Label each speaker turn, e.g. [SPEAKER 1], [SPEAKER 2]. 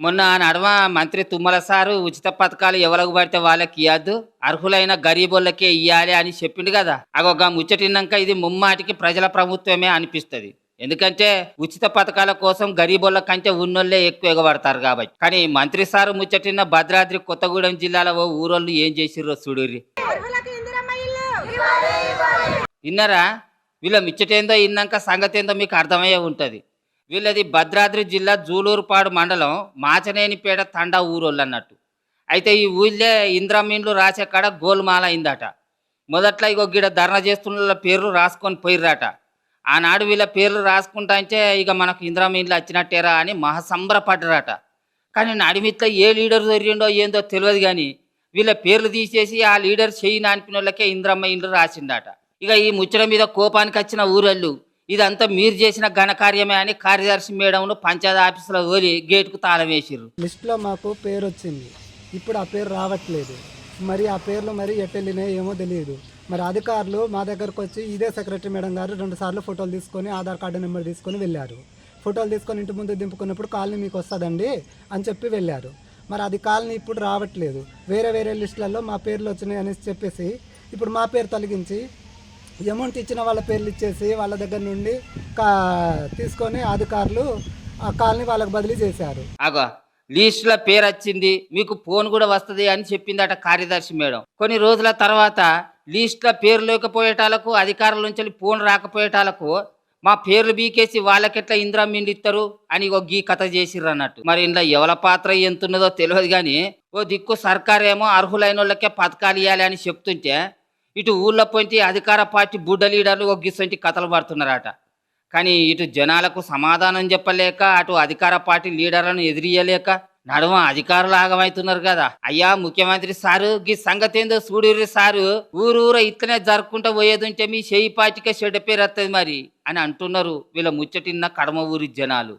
[SPEAKER 1] మొన్న నడమ మంత్రి తుమ్మల సారు ఉచిత పథకాలు ఎవరికి పడితే వాళ్ళకి ఇవ్వద్దు అర్హులైన గరీబులకే ఇయ్యాలి అని చెప్పిండు కదా. అగొక ముచ్చటిన్నాక ఇది ముమ్మాటికి ప్రజల ప్రభుత్వమే అనిపిస్తుంది. ఎందుకంటే ఉచిత పథకాల కోసం గరీబుల కంటే ఉన్నోళ్ళే ఎక్కువ ఎగబడతారు కాబట్టి. కానీ మంత్రి సారు ముచ్చటిన్న భద్రాద్రి కొత్తగూడెం జిల్లాలో ఓ ఊరోళ్ళు ఏం చేసిర్రో చూడుర్రి. విన్నారా? వీళ్ళ ముచ్చటేందో ఇన్నాక సంగతి ఏందో మీకు అర్థమయ్యే ఉంటుంది. వీళ్ళది భద్రాద్రి జిల్లా జూలూరుపాడు మండలం మాచనేనిపేట తండా ఊరోళ్ళు అన్నట్టు. అయితే ఈ ఊళ్ళే ఇంద్రమీన్లు రాసే కాడ గోల్మాల అయిందట. మొదట్లో ఇగో గిడ ధర్నా చేస్తున్న పేర్లు రాసుకొని పోయిర్రట. ఆనాడు వీళ్ళ పేర్లు రాసుకుంటాంటే ఇక మనకు ఇంద్రమీన్లు వచ్చినట్టేరా అని మహాసంబరపడ్డరట. కానీ నడిమిట్లో ఏ లీడర్ దొరిండో ఏందో తెలియదు కానీ వీళ్ళ పేర్లు తీసేసి ఆ లీడర్ చేయి నానిపిన వాళ్ళకే ఇంద్రమ్మ ఇండ్లు రాసిందట. ఇక ఈ ముచ్చట మీద కోపానికి వచ్చిన ఊరళ్ళు ఇదంతా మీరు చేసిన ఘనకార్యమే అని కార్యదర్శి మేడంను పంచాయతీ ఆఫీసులో తోలి గేటుకు తాళం వేసిర్రు.
[SPEAKER 2] లిస్ట్లో మాకు పేరు వచ్చింది. ఇప్పుడు ఆ పేరు రావట్లేదు. మరి ఆ పేర్లు మరి ఎటు ఏమో తెలియదు. మరి అధికారులు మా దగ్గరకు వచ్చి ఇదే సెక్రటరీ మేడం గారు రెండు సార్లు ఫోటోలు తీసుకొని ఆధార్ కార్డు నెంబర్ తీసుకొని వెళ్ళారు. ఫోటోలు తీసుకొని ఇంటి ముందు దింపుకున్నప్పుడు కాలనీ మీకు వస్తుందండి అని చెప్పి వెళ్ళారు. మరి అది కాలనీ ఇప్పుడు రావట్లేదు. వేరే వేరే లిస్టులలో మా పేర్లు వచ్చినాయి అనేసి చెప్పేసి ఇప్పుడు మా పేరు తొలగించి అమౌంట్ ఇచ్చిన వాళ్ళ పేర్లు ఇచ్చేసి వాళ్ళ దగ్గర నుండి కా తీసుకొని అధికారులు ఆ కాలనీ వాళ్ళకి బదిలీ చేశారు.
[SPEAKER 1] అగో లిస్టులో పేరు వచ్చింది మీకు ఫోన్ కూడా వస్తుంది అని చెప్పిందట కార్యదర్శి మేడం. కొన్ని రోజుల తర్వాత లిస్టులో పేరు లేకపోయేటాలకు అధికారుల నుంచి ఫోన్ రాకపోయేటాలకు మా పేర్లు బీకేసి వాళ్ళకెట్లా ఇందిరా మిండి ఇస్తారు అని ఒక గీ కథ చేసిర్రు అన్నట్టు. మరి ఇంట్లో ఎవల పాత్ర ఎంత ఉన్నదో తెలియదు కానీ ఓ దిక్కు సర్కారేమో అర్హులైన వాళ్ళకే పథకాలు ఇవ్వాలి అని చెప్తుంటే ఇటు ఊళ్ళో పొంటి అధికార పార్టీ బుడ్డ లీడర్లు ఒక కథలు పడుతున్నారట. కానీ ఇటు జనాలకు సమాధానం చెప్పలేక అటు అధికార పార్టీ లీడర్లను ఎదిరియలేక నడుమ అధికారులు ఆగమవుతున్నారు కదా. అయ్యా ముఖ్యమంత్రి సారు గీ సంగతి ఏందో చూడుర్రి సారు ఊరూర ఇట్లనే జరుపుకుంటూ పోయేదుంటే మీ చేయి పాటికే చెడ్డ పేరు వస్తుంది మరి అని అంటున్నారు వీళ్ళ ముచ్చటిన్న కడమ ఊరి జనాలు.